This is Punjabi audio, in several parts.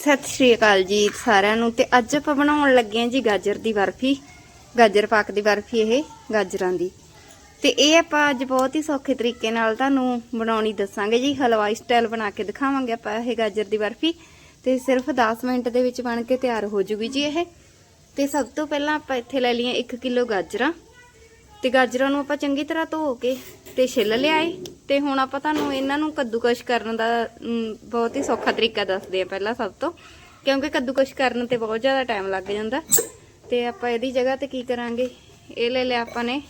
ਸਤਿ ਸ਼੍ਰੀ ਅਕਾਲ ਜੀ ਸਾਰਿਆਂ ਨੂੰ ਤੇ ਅੱਜ ਆਪਾਂ ਬਣਾਉਣ ਲੱਗੇ ਹਾਂ ਜੀ ਗਾਜਰ ਦੀ ਬਰਫੀ, ਗਾਜਰ ਪਾਕ ਦੀ ਬਰਫੀ ਇਹ, ਗਾਜਰਾਂ ਦੀ। ਤੇ ਇਹ ਆਪਾਂ ਅੱਜ ਬਹੁਤ ਹੀ ਸੌਖੇ ਤਰੀਕੇ ਨਾਲ ਤੁਹਾਨੂੰ ਬਣਾਉਣੀ ਦੱਸਾਂਗੇ ਜੀ ਹਲਵਾਈ ਸਟਾਈਲ ਬਣਾ ਕੇ ਦਿਖਾਵਾਂਗੇ ਆਪਾਂ ਇਹ ਗਾਜਰ ਦੀ ਬਰਫੀ। ਤੇ ਸਿਰਫ 10 ਮਿੰਟ ਦੇ ਵਿੱਚ ਬਣ ਕੇ ਤਿਆਰ ਹੋ ਜੂਗੀ ਜੀ ਇਹ। ਤੇ ਸਭ ਤੋਂ ਪਹਿਲਾਂ ਆਪਾਂ ਇੱਥੇ ਲੈ ਲਈਆਂ 1 ਕਿਲੋ ਗਾਜਰਾਂ। ਤੇ ਗਾਜਰਾਂ ਨੂੰ ਆਪਾਂ ਚੰਗੀ ਤਰ੍ਹਾਂ ਧੋ ਕੇ ਤੇ ਛਿੱਲ ਲਿਆਏ। ਤੇ ਹੁਣ ਆਪਾਂ ਤੁਹਾਨੂੰ ਇਹਨਾਂ ਨੂੰ ਕੱਦੂਕਸ਼ ਕਰਨ ਦਾ ਬਹੁਤ ਹੀ ਸੌਖਾ ਤਰੀਕਾ ਦੱਸਦੇ ਆ ਪਹਿਲਾਂ ਸਭ ਤੋਂ। ਕਿਉਂਕਿ ਕੱਦੂਕਸ਼ ਕਰਨ ਤੇ ਬਹੁਤ ਜ਼ਿਆਦਾ ਟਾਈਮ ਲੱਗ ਜਾਂਦਾ। ਤੇ ਆਪਾਂ ਇਹਦੀ ਜਗ੍ਹਾ ਤੇ ਕੀ ਕਰਾਂਗੇ? ਇਹ ਲੈ ਲਿਆ ਆਪਾਂ ਨੇ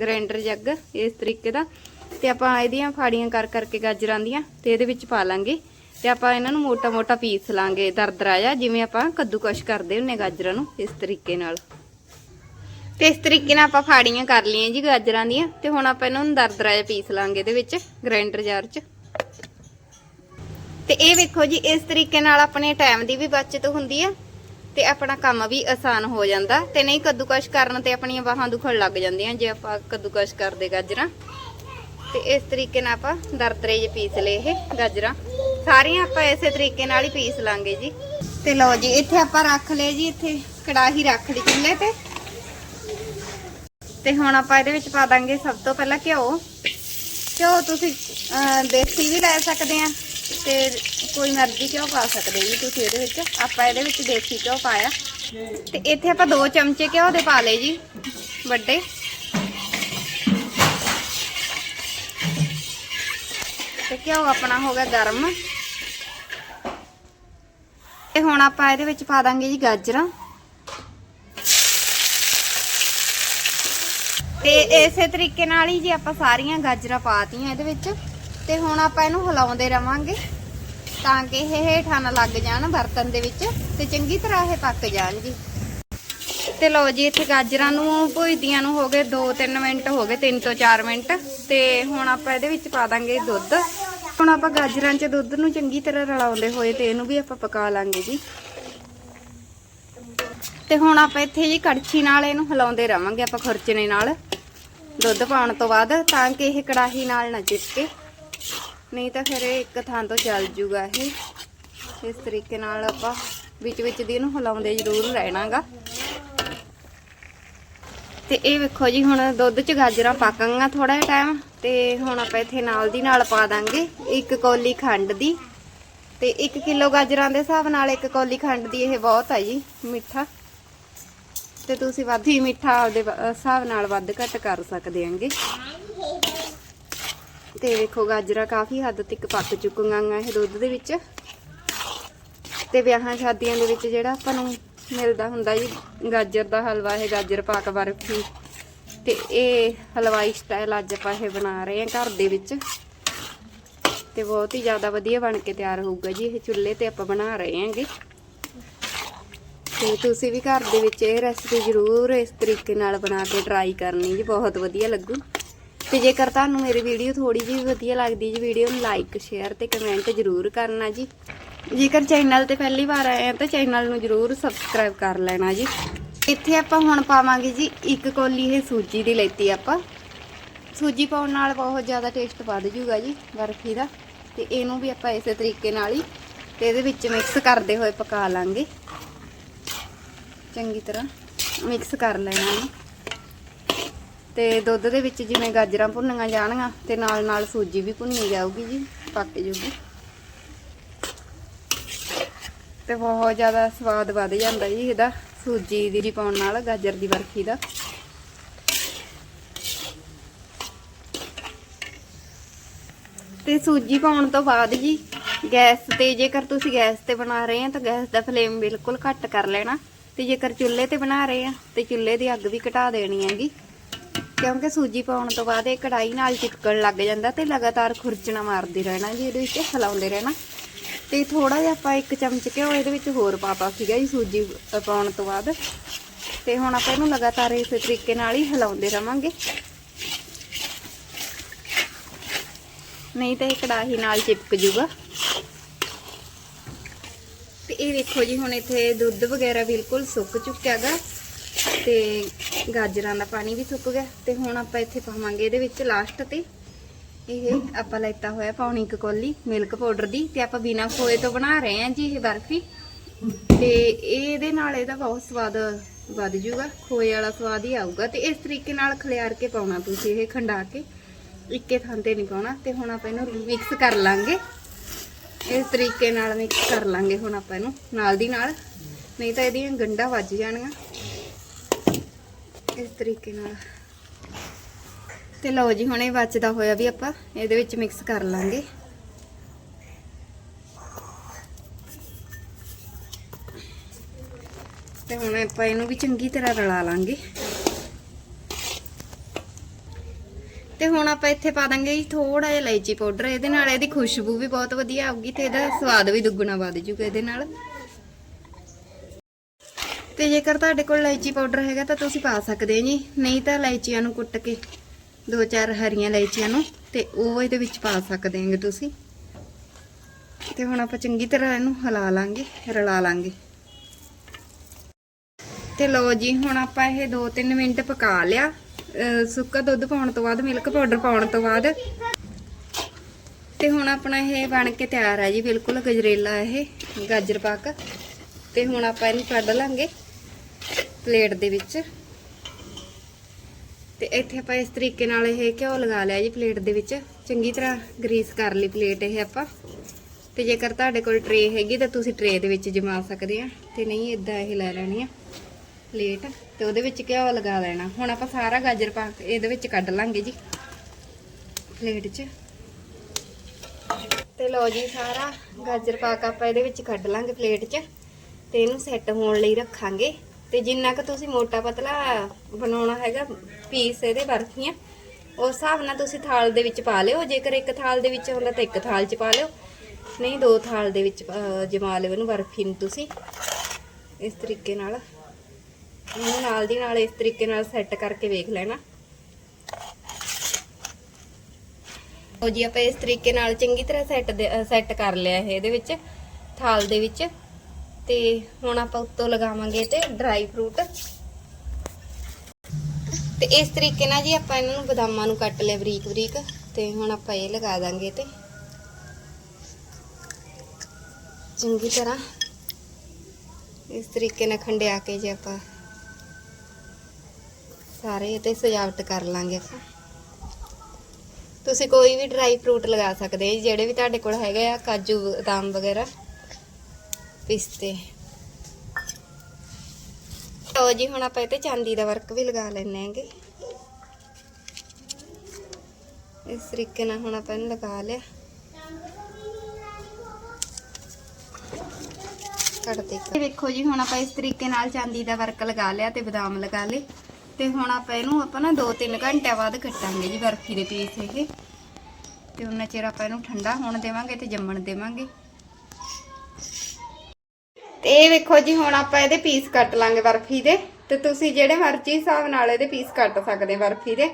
ਗ੍ਰਾਈਂਡਰ ਜੱਗ ਇਸ ਤਰੀਕੇ ਦਾ। ਤੇ ਆਪਾਂ ਇਹਦੀਆਂ ਫਾੜੀਆਂ ਕਰ ਕਰਕੇ ਗਾਜਰਾਂ ਦੀਆਂ ਤੇ ਇਹਦੇ ਵਿੱਚ ਪਾ ਲਾਂਗੇ। ਤੇ ਆਪਾਂ ਇਹਨਾਂ ਨੂੰ ਮੋਟਾ-ਮੋਟਾ ਪੀਸ ਲਾਂਗੇ ਦਰਦਰਾ ਜਿਹਾ ਜਿਵੇਂ ਆਪਾਂ ਕੱਦੂਕਸ਼ ਕਰਦੇ ਹੁੰਨੇ ਗਾਜਰਾਂ ਨੂੰ, ਇਸ ਤਰੀਕੇ ਨਾਲ। ਤੇ ਇਸ ਤਰੀਕੇ ਨਾਲ ਆਪਾਂ ਫਾੜੀਆਂ ਕਰ ਲਈਆਂ ਜੀ ਗਾਜਰਾਂ ਦੀਆਂ ਤੇ ਹੁਣ ਆਪਾਂ ਇਹਨਾਂ ਨੂੰ ਦਰਦਰਾ ਜਿਹਾ ਪੀਸ ਲਾਂਗੇ ਇਹਦੇ ਵਿੱਚ ਗ੍ਰਾਈਂਡਰ ਜਾਰ 'ਚ। ਤੇ ਇਹ ਵੇਖੋ ਜੀ, ਇਸ ਤਰੀਕੇ ਨਾਲ ਆਪਣੇ ਟਾਈਮ ਦੀ ਵੀ ਬਚਤ ਹੁੰਦੀ ਆ ਤੇ ਆਪਣਾ ਕੰਮ ਵੀ ਆਸਾਨ ਹੋ ਜਾਂਦਾ ਤੇ ਨਹੀਂ ਕੱਦੂਕਸ਼ ਕਰਨ ਤੇ ਆਪਣੀਆਂ ਬਾਹਾਂ ਦੁਖਣ ਲੱਗ ਜਾਂਦੀਆਂ ਜੇ ਆਪਾਂ ਕੱਦੂਕਸ਼ ਕਰਦੇ ਗਾਜਰਾਂ। ਤੇ ਇਸ ਤਰੀਕੇ ਨਾਲ ਆਪਾਂ ਦਰਦਰੇ ਜਿਹੇ ਪੀਸ ਲਏ ਇਹ ਗਾਜਰਾਂ। ਸਾਰੀਆਂ ਆਪਾਂ ਇਸੇ ਤਰੀਕੇ ਨਾਲ ਹੀ ਪੀਸ ਲਾਂਗੇ ਜੀ। ਤੇ ਲਓ ਜੀ, ਇੱਥੇ ਆਪਾਂ ਰੱਖ ਲਏ ਜੀ, ਇੱਥੇ ਕੜਾਹੀ ਰੱਖ ਲਈ ਚੁੱਲ੍ਹੇ ਤੇ। ਤੇ ਹੁਣ ਆਪਾਂ ਇਹਦੇ ਵਿੱਚ ਪਾ ਦਾਂਗੇ ਸਭ ਤੋਂ ਪਹਿਲਾਂ ਘਿਓ। ਘਿਓ ਤੁਸੀਂ ਦੇਸੀ ਵੀ ਲੈ ਸਕਦੇ ਆ ਤੇ ਕੋਈ ਮਰਜ਼ੀ ਘਿਓ ਪਾ ਸਕਦੇ ਜੀ ਤੁਸੀਂ ਇਹਦੇ ਵਿੱਚ। ਆਪਾਂ ਇਹਦੇ ਵਿੱਚ ਦੇਸੀ ਘਿਓ ਪਾਇਆ। ਤੇ ਇੱਥੇ ਆਪਾਂ 2 ਚਮਚੇ ਘਿਓ ਦੇ ਪਾ ਲਏ ਜੀ, ਵੱਡੇ। ਤੇ ਘਿਓ ਆਪਣਾ ਹੋ ਗਿਆ ਗਰਮ। ਤੇ ਹੁਣ ਆਪਾਂ ਇਹਦੇ ਵਿੱਚ ਪਾ ਦਾਂਗੇ ਜੀ ਗਾਜਰਾਂ। ਤੇ ਇਸੇ ਤਰੀਕੇ ਨਾਲ ਹੀ ਜੀ ਆਪਾਂ ਸਾਰੀਆਂ ਗਾਜਰਾਂ ਪਾਤੀਆਂ ਇਹਦੇ ਵਿੱਚ, ਤੇ ਹੁਣ ਆਪਾਂ ਇਹਨੂੰ ਹਿਲਾਉਂਦੇ ਰਵਾਂਗੇ ਤਾਂ ਕਿ ਇਹ ਹੇਠਾਂ ਨਾ ਲੱਗ ਜਾਣ ਬਰਤਨ ਦੇ ਵਿੱਚ ਤੇ ਚੰਗੀ ਤਰ੍ਹਾਂ ਇਹ ਪੱਕ ਜਾਣ ਜੀ। ਤੇ ਲਓ ਜੀ, ਇੱਥੇ ਗਾਜਰਾਂ ਨੂੰ ਭੁਜਦੀਆਂ ਨੂੰ ਹੋ ਗਏ 2-3 ਮਿੰਟ, ਹੋ ਗਏ 3 ਤੋਂ 4 ਮਿੰਟ। ਤੇ ਹੁਣ ਆਪਾਂ ਇਹਦੇ ਵਿੱਚ ਪਾ ਦਾਂਗੇ ਦੁੱਧ। ਹੁਣ ਆਪਾਂ ਗਾਜਰਾਂ 'ਚ ਦੁੱਧ ਨੂੰ ਚੰਗੀ ਤਰ੍ਹਾਂ ਰਲਾਉਂਦੇ ਹੋਏ ਤੇ ਇਹਨੂੰ ਵੀ ਆਪਾਂ ਪਕਾ ਲਾਂਗੇ ਜੀ। ਤੇ ਹੁਣ ਆਪਾਂ ਇੱਥੇ ਜੀ ਕੜਛੀ ਨਾਲ ਇਹਨੂੰ ਹਿਲਾਉਂਦੇ ਰਵਾਂਗੇ ਆਪਾਂ ਖੁਰਚਣੇ ਨਾਲ। ਦੁੱਧ ਪਾਉਣ ਤੋਂ ਬਾਅਦ ਤਾਂ ਕਿ ਇਹ ਕੜਾਹੀ ਨਾਲ ਨਾ ਚਿਪਕੇ ਨਹੀਂ ਤਾਂ ਫਿਰ ਇਹ ਇੱਕ ਥਾਂ ਤੋਂ ਜਲ ਜੂਗਾ ਇਹ। ਇਸ ਤਰੀਕੇ ਨਾਲ ਆਪਾਂ ਵਿੱਚ ਵਿੱਚ ਦੀ ਇਹਨੂੰ ਹਿਲਾਉਂਦੇ ਜ਼ਰੂਰ ਰਹਿਣਾਗਾ। ਤੇ ਇਹ ਵੇਖੋ ਜੀ, ਹੁਣ ਦੁੱਧ 'ਚ ਗਾਜਰਾਂ ਪੱਕ ਗਈਆਂ ਥੋੜਾ ਜਿਹਾ ਟਾਈਮ ਤੇ ਹੁਣ ਆਪਾਂ ਇੱਥੇ ਨਾਲ ਦੀ ਨਾਲ ਪਾ ਦਾਂਗੇ ਇੱਕ ਕੌਲੀ ਖੰਡ ਦੀ। ਤੇ 1 ਕਿਲੋ ਗਾਜਰਾਂ ਦੇ ਹਿਸਾਬ ਨਾਲ ਇੱਕ ਕੌਲੀ ਖੰਡ ਦੀ ਇਹ ਬਹੁਤ ਹੈ ਜੀ, ਮਿੱਠਾ। ਤੇ ਤੁਸੀਂ ਵੱਧ ਹੀ ਮਿੱਠਾ ਆਪਦੇ ਵ- ਹਿਸਾਬ ਨਾਲ ਵੱਧ ਘੱਟ ਕਰ ਸਕਦੇ ਆਂਗੇ ਤੇ ਵੇਖੋ ਗਾਜਰਾਂ ਕਾਫੀ ਹੱਦ ਤੱਕ ਪੱਕ ਚੁੱਕੀਆਂ ਆਂ ਇਹ ਦੁੱਧ ਦੇ ਵਿੱਚ। ਤੇ ਵਿਆਹਾਂ ਸ਼ਾਦੀਆਂ ਦੇ ਵਿੱਚ ਜਿਹੜਾ ਆਪਾਂ ਨੂੰ ਮਿਲਦਾ ਹੁੰਦਾ ਜੀ, ਗਾਜਰ ਦਾ ਹਲਵਾ, ਇਹ ਗਾਜਰ ਪਾਕ ਬਰਫੀ। ਤੇ ਇਹ ਹਲਵਾਈ ਸਟਾਈਲ ਅੱਜ ਆਪਾਂ ਇਹ ਬਣਾ ਰਹੇ ਹਾਂ ਘਰ ਦੇ ਵਿੱਚ। ਤੇ ਬਹੁਤ ਹੀ ਜ਼ਿਆਦਾ ਵਧੀਆ ਬਣ ਕੇ ਤਿਆਰ ਹੋਊਗਾ ਜੀ, ਇਹ ਚੁੱਲ੍ਹੇ ਤੇ ਆਪਾਂ ਬਣਾ ਰਹੇ ਹਾਂਗੇ। ਤੇ ਤੁਸੀਂ ਵੀ ਘਰ ਦੇ ਵਿੱਚ ਇਹ ਰੈਸਪੀ ਜ਼ਰੂਰ ਇਸ ਤਰੀਕੇ ਨਾਲ ਬਣਾ ਕੇ ਟਰਾਈ ਕਰਨੀ ਜੀ, ਬਹੁਤ ਵਧੀਆ ਲੱਗੂ। ਤੇ ਜੇਕਰ ਤੁਹਾਨੂੰ ਮੇਰੀ ਵੀਡੀਓ ਥੋੜੀ ਜਿਹੀ ਵਧੀਆ ਲੱਗਦੀ ਜੀ ਵੀਡੀਓ ਨੂੰ ਲਾਈਕ ਸ਼ੇਅਰ ਤੇ ਕਮੈਂਟ ਜ਼ਰੂਰ ਕਰਨਾ ਜੀ। ਜੇਕਰ ਚੈਨਲ ਤੇ ਪਹਿਲੀ ਵਾਰ ਆਏ ਆ, ਤਾਂ ਚੈਨਲ ਨੂੰ ਜ਼ਰੂਰ ਸਬਸਕ੍ਰਾਈਬ ਕਰ ਲੈਣਾ ਜੀ। ਇੱਥੇ ਆਪਾਂ ਹੁਣ ਪਾਵਾਂਗੇ ਜੀ, ਇੱਕ ਕੋਲੀ ਇਹ ਸੂਜੀ ਦੀ ਲੈਤੀ ਆਪਾਂ। ਸੂਜੀ ਪਾਉਣ ਨਾਲ ਬਹੁਤ ਜ਼ਿਆਦਾ ਟੇਸਟ ਵੱਧ ਜੂਗਾ ਜੀ, ਬਰਫੀ ਦਾ। ਤੇ ਇਹਨੂੰ ਵੀ ਆਪਾਂ ਇਸੇ ਤਰੀਕੇ ਨਾਲ ਹੀ, ਤੇ ਇਹਦੇ ਵਿੱਚ ਮਿਕਸ ਕਰਦੇ ਹੋਏ ਪਕਾ ਲਾਂਗੇ। ਚੰਗੀ ਤਰ੍ਹਾਂ ਮਿਕਸ ਕਰ ਲੈਣਾ ਇਹਨੂੰ ਤੇ ਦੁੱਧ ਦੇ ਵਿੱਚ ਜਿਵੇਂ ਗਾਜਰਾਂ ਭੁੰਨੀਆਂ ਜਾਣਗੀਆਂ ਤੇ ਨਾਲ ਨਾਲ ਸੂਜੀ ਵੀ ਭੁੰਨੀ ਜਾਊਗੀ ਜੀ, ਪੱਕ ਜੂਗੀ। ਤੇ ਬਹੁਤ ਜ਼ਿਆਦਾ ਸਵਾਦ ਵੱਧ ਜਾਂਦਾ ਜੀ ਇਹਦਾ, ਸੂਜੀ ਦੀ ਪਾਉਣ ਨਾਲ, ਗਾਜਰ ਦੀ ਬਰਫੀ ਦਾ। ਤੇ ਸੂਜੀ ਪਾਉਣ ਤੋਂ ਬਾਅਦ ਜੀ, ਗੈਸ ਤੇ ਜੇਕਰ ਤੁਸੀਂ ਗੈਸ ਤੇ ਬਣਾ ਰਹੇ ਆ ਤਾਂ ਗੈਸ ਦਾ ਫਲੇਮ ਬਿਲਕੁਲ ਘੱਟ ਕਰ ਲੈਣਾ। ਤੇ ਜੇਕਰ ਚੁੱਲ੍ਹੇ ਤੇ ਬਣਾ ਰਹੇ ਆ, ਤੇ ਚੁੱਲ੍ਹੇ ਦੀ ਅੱਗ ਵੀ ਘਟਾ ਦੇਣੀ ਹੈਗੀ। ਕਿਉਂਕਿ ਸੂਜੀ ਪਾਉਣ ਤੋਂ ਬਾਅਦ ਇਹ ਕੜਾਈ ਨਾਲ ਚਿਪਕਣ ਲੱਗ ਜਾਂਦਾ ਤੇ ਲਗਾਤਾਰ ਖੁਰਚਣਾ ਮਾਰਦੇ ਰਹਿਣਾ, ਜੀ ਇਹਦੇ ਵਿੱਚ ਹਿਲਾਉਂਦੇ ਰਹਿਣਾ। ਤੇ ਥੋੜਾ ਜਿਹਾ ਆਪਾਂ ਇੱਕ ਚਮਚ ਘਿਓ ਇਹਦੇ ਵਿੱਚ ਹੋਰ ਪਾਤਾ ਸੀਗਾ ਜੀ ਸੂਜੀ ਪਾਉਣ ਤੋਂ ਬਾਅਦ। ਤੇ ਹੁਣ ਆਪਾਂ ਇਹਨੂੰ ਲਗਾਤਾਰ ਇਸੇ ਤਰੀਕੇ ਨਾਲ ਹੀ ਹਿਲਾਉਂਦੇ ਰਵਾਂਗੇ। ਨਹੀਂ ਤਾਂ ਇਹ ਕੜਾਹੀ ਨਾਲ ਚਿਪਕ ਜੂਗਾ। ਇਹ ਵੇਖੋ ਜੀ, ਹੁਣ ਇੱਥੇ ਦੁੱਧ ਵਗੈਰਾ ਬਿਲਕੁਲ ਸੁੱਕ ਚੁੱਕਿਆਗਾ ਤੇ ਗਾਜਰਾਂ ਦਾ ਪਾਣੀ ਵੀ ਸੁੱਕ ਗਿਆ ਤੇ ਹੁਣ ਆਪਾਂ ਇੱਥੇ ਪਾਵਾਂਗੇ ਇਹਦੇ ਵਿੱਚ ਲਾਸਟ ਤੇ ਇਹ ਆਪਾਂ ਲੈਤਾ ਹੋਇਆ ਪਾਉਣੀ ਇੱਕ ਕੌਲੀ ਮਿਲਕ ਪਾਊਡਰ ਦੀ ਤੇ ਆਪਾਂ ਬਿਨਾ ਖੋਏ ਤੋਂ ਬਣਾ ਰਹੇ ਹਾਂ ਜੀ ਇਹ ਬਰਫੀ। ਤੇ ਇਹਦੇ ਨਾਲ ਇਹਦਾ ਬਹੁਤ ਸਵਾਦ ਵੱਧ ਜੂਗਾ, ਖੋਏ ਵਾਲਾ ਸਵਾਦ ਹੀ ਆਊਗਾ ਤੇ ਇਸ ਤਰੀਕੇ ਨਾਲ ਖਲਿਆਰ ਕੇ ਪਾਉਣਾ ਤੁਸੀਂ ਇਹ ਖੰਡਾ ਕੇ, ਇੱਕੇ ਥਾਂ ਤੇ ਨਹੀਂ ਪਾਉਣਾ ਤੇ ਹੁਣ ਆਪਾਂ ਇਹਨੂੰ ਮਿਕਸ ਕਰ ਲਾਂਗੇ। ਇਸ ਤਰੀਕੇ ਨਾਲ ਮਿਕਸ ਕਰ ਲਾਂਗੇ ਹੁਣ ਆਪਾਂ ਇਹਨੂੰ, ਨਾਲ ਦੀ ਨਾਲ। ਨਹੀਂ ਤਾਂ ਇਹਦੀਆਂ ਗੰਢਾਂ ਵੱਜ ਜਾਣਗੀਆਂ ਇਸ ਤਰੀਕੇ ਨਾਲ। ਤੇ ਲਓ ਜੀ, ਹੁਣ ਇਹ ਬਚਦਾ ਹੋਇਆ ਵੀ ਆਪਾਂ ਇਹਦੇ ਵਿੱਚ ਮਿਕਸ ਕਰ ਲਾਂਗੇ। ਤੇ ਹੁਣ ਆਪਾਂ ਇਹਨੂੰ ਵੀ ਚੰਗੀ ਤਰ੍ਹਾਂ ਰਲਾ ਲਾਂਗੇ। ਤੇ ਹੁਣ ਆਪਾਂ ਇੱਥੇ ਪਾ ਦਾਂਗੇ ਜੀ ਥੋੜਾ ਜਿਹਾ ਇਲਾਇਚੀ ਪਾਊਡਰ, ਇਹਦੇ ਨਾਲ ਇਹਦੀ ਖੁਸ਼ਬੂ ਵੀ ਬਹੁਤ ਵਧੀਆ ਆਊਗੀ ਤੇ ਇਹਦਾ ਸਵਾਦ ਵੀ ਦੁੱਗਣਾ ਵੱਧ ਜੂਗਾ ਇਹਦੇ ਨਾਲ। ਤੇ ਜੇਕਰ ਤੁਹਾਡੇ ਕੋਲ ਇਲਾਇਚੀ ਪਾਊਡਰ ਹੈਗਾ ਤਾਂ ਤੁਸੀਂ ਪਾ ਸਕਦੇ ਜੀ, ਨਹੀਂ ਤਾਂ ਇਲਾਇਚੀਆਂ ਨੂੰ ਕੁੱਟ ਕੇ, ਦੋ ਚਾਰ ਹਰੀਆਂ ਇਲਾਇਚੀਆਂ ਨੂੰ ਤੇ ਉਹ ਇਹਦੇ ਵਿੱਚ ਪਾ ਸਕਦੇ ਹੋਗੇ ਤੁਸੀਂ। ਤੇ ਹੁਣ ਆਪਾਂ ਚੰਗੀ ਤਰ੍ਹਾਂ ਇਹਨੂੰ ਹਿਲਾ ਲਾਂਗੇ, ਰਲਾ ਲਾਂਗੇ। ਤੇ ਲੋ ਜੀ, ਹੁਣ ਆਪਾਂ ਇਹ 2-3 ਮਿੰਟ ਪਕਾ ਲਿਆ। ਸੁੱਕਾ ਦੁੱਧ ਪਾਉਣ ਤੋਂ ਬਾਅਦ ਮਿਲਕ ਪਾਊਡਰ ਪਾਉਣ ਤੋਂ ਬਾਅਦ। ਤੇ ਹੁਣ ਆਪਣਾ ਇਹ ਬਣ ਕੇ ਤਿਆਰ ਹੈ ਜੀ, ਬਿਲਕੁਲ ਗਜਰੇਲਾ ਇਹ, ਗਾਜਰ ਪਾਕ। ਤੇ ਹੁਣ ਆਪਾਂ ਇਹਨੂੰ ਕੱਢ ਲਾਂਗੇ ਪਲੇਟ ਦੇ ਵਿੱਚ। ਤੇ ਇੱਥੇ ਆਪਾਂ ਇਸ ਤਰੀਕੇ ਨਾਲ ਇਹ ਘਿਓ ਲਗਾ ਲਿਆ ਜੀ ਪਲੇਟ ਦੇ ਵਿੱਚ। ਚੰਗੀ ਤਰ੍ਹਾਂ ਗਰੀਸ ਕਰ ਲਈ ਪਲੇਟ ਇਹ ਆਪਾਂ। ਤੇ ਜੇਕਰ ਤੁਹਾਡੇ ਕੋਲ ਟਰੇ ਹੈਗੀ ਤਾਂ ਤੁਸੀਂ ਟਰੇ ਦੇ ਵਿੱਚ ਜਮਾ ਸਕਦੇ ਆ। ਤੇ ਨਹੀਂ ਇਦਾਂ ਇਹ ਲੈ ਲੈਣੀ ਆ। ਪਲੇਟ ਤੇ ਉਹਦੇ ਵਿੱਚ ਘਿਓ ਲਗਾ ਲੈਣਾ। ਹੁਣ ਆਪਾਂ ਸਾਰਾ ਗਾਜਰ ਪਾ ਕੇ ਇਹਦੇ ਵਿੱਚ ਕੱਢ ਲਾਂਗੇ ਜੀ, ਪਲੇਟ 'ਚ। ਤੇ ਲਓ ਜੀ, ਸਾਰਾ ਗਾਜਰ ਪਾ ਕੇ ਆਪਾਂ ਇਹਦੇ ਵਿੱਚ ਕੱਢ ਲਾਂਗੇ ਪਲੇਟ 'ਚ ਤੇ ਇਹਨੂੰ ਸੈੱਟ ਹੋਣ ਲਈ ਰੱਖਾਂਗੇ। ਤੇ ਜਿੰਨਾ ਕੁ ਤੁਸੀਂ ਮੋਟਾ ਪਤਲਾ ਬਣਾਉਣਾ ਹੈਗਾ ਪੀਸ ਇਹਦੇ ਬਰਫੀਆਂ ਉਸ ਹਿਸਾਬ ਨਾਲ ਤੁਸੀਂ ਥਾਲ ਦੇ ਵਿੱਚ ਪਾ ਲਿਓ। ਜੇਕਰ ਇੱਕ ਥਾਲ ਦੇ ਵਿੱਚ ਹੁੰਦਾ ਤਾਂ ਇੱਕ ਥਾਲ 'ਚ ਪਾ ਲਿਓ। ਨਹੀਂ, ਦੋ ਥਾਲ ਦੇ ਵਿੱਚ ਜਮਾ ਲਿਓ ਇਹਨੂੰ ਬਰਫੀ ਨੂੰ ਤੁਸੀਂ। ਇਸ ਤਰੀਕੇ ਨਾਲ ਇਹਨੂੰ ਨਾਲ ਦੀ ਨਾਲ ਇਸ ਤਰੀਕੇ ਨਾਲ ਸੈੱਟ ਕਰਕੇ ਵੇਖ ਲੈਣਾ। ਉਹ ਜੀ, ਆਪਾਂ ਇਸ ਤਰੀਕੇ ਨਾਲ ਚੰਗੀ ਤਰ੍ਹਾਂ ਸੈੱਟ ਸੈੱਟ ਕਰ ਲਿਆ ਇਹ ਇਹਦੇ ਵਿੱਚ, ਥਾਲ ਦੇ ਵਿੱਚ। ਤੇ ਹੁਣ ਆਪਾਂ ਉੱਤੋਂ ਲਗਾਵਾਂਗੇ ਤੇ ਡਰਾਈ ਫਰੂਟ ਤੇ ਇਸ ਤਰੀਕੇ ਨਾਲ ਜੀ ਆਪਾਂ ਇਹਨਾਂ ਨੂੰ ਬਦਾਮਾਂ ਨੂੰ ਕੱਟ ਲਿਆ ਬਰੀਕ ਬਰੀਕ, ਤੇ ਹੁਣ ਆਪਾਂ ਇਹ ਲਗਾ ਦਾਂਗੇ ਤੇ ਚੰਗੀ ਤਰ੍ਹਾਂ ਇਸ ਤਰੀਕੇ ਨਾਲ ਖੰਡਿਆ ਕੇ ਜੇ ਆਪਾਂ ਸਾਰੇ ਇਹ ਤੇ ਸਜਾਵਟ ਕਰ ਲਾਂਗੇ ਆਪਾਂ। ਤੁਸੀਂ ਕੋਈ ਵੀ ਡਰਾਈ ਫਰੂਟ ਲਗਾ ਸਕਦੇ ਹੋ ਜਿਹੜੇ ਵੀ ਤੁਹਾਡੇ ਕੋਲ ਹੈਗੇ ਆ, ਕਾਜੂ, ਬਦਾਮ ਵਗੈਰਾ, ਪਿਸਤੇ। ਲਓ ਜੀ, ਹੁਣ ਆਪਾਂ ਇਹ ਤੇ ਚਾਂਦੀ ਦਾ ਵਰਕ ਵੀ ਲਗਾ ਲੈਣੇ ਆਂਗੇ ਇਸ ਤਰੀਕੇ ਨਾਲ ਹੁਣ ਆਪਾਂ ਇਹਨੂੰ ਲਗਾ ਲਿਆ। ਕੱਟ ਦੇ ਵੇਖੋ ਜੀ, ਹੁਣ ਆਪਾਂ ਇਸ ਤਰੀਕੇ ਨਾਲ ਚਾਂਦੀ ਦਾ ਵਰਕ ਲਗਾ ਲਿਆ ਤੇ ਬਦਾਮ ਲਗਾ ਲਏ। ਤੇ ਹੁਣ ਆਪਾਂ ਇਹਨੂੰ ਆਪਾਂ ਨਾ 2-3 ਘੰਟਿਆਂ ਬਾਅਦ ਕੱਟਾਂਗੇ ਜੀ ਬਰਫੀ ਦੇ ਪੀਸ ਇਹ ਤੇ ਉਹਨਾਂ ਚਿਰ ਆਪਾਂ ਇਹਨੂੰ ਠੰਡਾ ਹੋਣ ਦੇਵਾਂਗੇ ਤੇ ਜੰਮਣ ਦੇਵਾਂਗੇ। ਤੇ ਇਹ ਵੇਖੋ ਜੀ, ਹੁਣ ਆਪਾਂ ਇਹਦੇ ਪੀਸ ਕੱਟ ਲਾਂਗੇ ਬਰਫੀ ਦੇ। ਤੇ ਤੁਸੀਂ ਜਿਹੜੇ ਮਰਜ਼ੀ ਹਿਸਾਬ ਨਾਲ ਇਹਦੇ ਪੀਸ ਕੱਟ ਸਕਦੇ ਬਰਫੀ ਦੇ।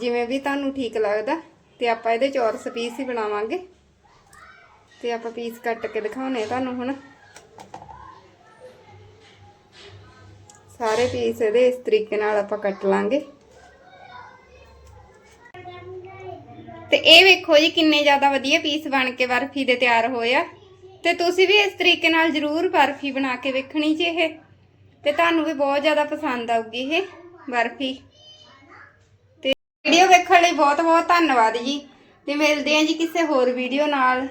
ਜਿਵੇਂ ਵੀ ਤੁਹਾਨੂੰ ਠੀਕ ਲੱਗਦਾ। ਤੇ ਆਪਾਂ ਇਹਦੇ ਚੌਰਸ ਪੀਸ ਹੀ ਬਣਾਵਾਂਗੇ। ਤੇ ਆਪਾਂ ਪੀਸ ਕੱਟ ਕੇ ਦਿਖਾਉਣੇ ਆ ਤੁਹਾਨੂੰ ਹੁਣ। ਸਾਰੇ ਪੀਸ ਇਹਦੇ ਇਸ ਤਰੀਕੇ ਨਾਲ ਆਪਾਂ ਕੱਟ ਲਾਂਗੇ। ਤੇ ਇਹ ਵੇਖੋ ਜੀ ਕਿੰਨੇ ਜ਼ਿਆਦਾ ਵਧੀਆ ਪੀਸ ਬਣ ਕੇ ਬਰਫੀ ਦੇ ਤਿਆਰ ਹੋਏ ਆ। ਤੇ ਤੁਸੀਂ ਵੀ ਇਸ ਤਰੀਕੇ ਨਾਲ ਜ਼ਰੂਰ ਬਰਫੀ ਬਣਾ ਕੇ ਵੇਖਣੀ ਜੀ ਇਹ। ਤੇ ਤੁਹਾਨੂੰ ਵੀ ਬਹੁਤ ਜ਼ਿਆਦਾ ਪਸੰਦ ਆਊਗੀ ਇਹ ਬਰਫੀ। ਤੇ ਵੀਡੀਓ ਵੇਖਣ ਲਈ ਬਹੁਤ ਬਹੁਤ ਧੰਨਵਾਦ ਜੀ। ਤੇ ਮਿਲਦੇ ਹਾਂ ਜੀ ਕਿਸੇ ਹੋਰ ਵੀਡੀਓ ਨਾਲ।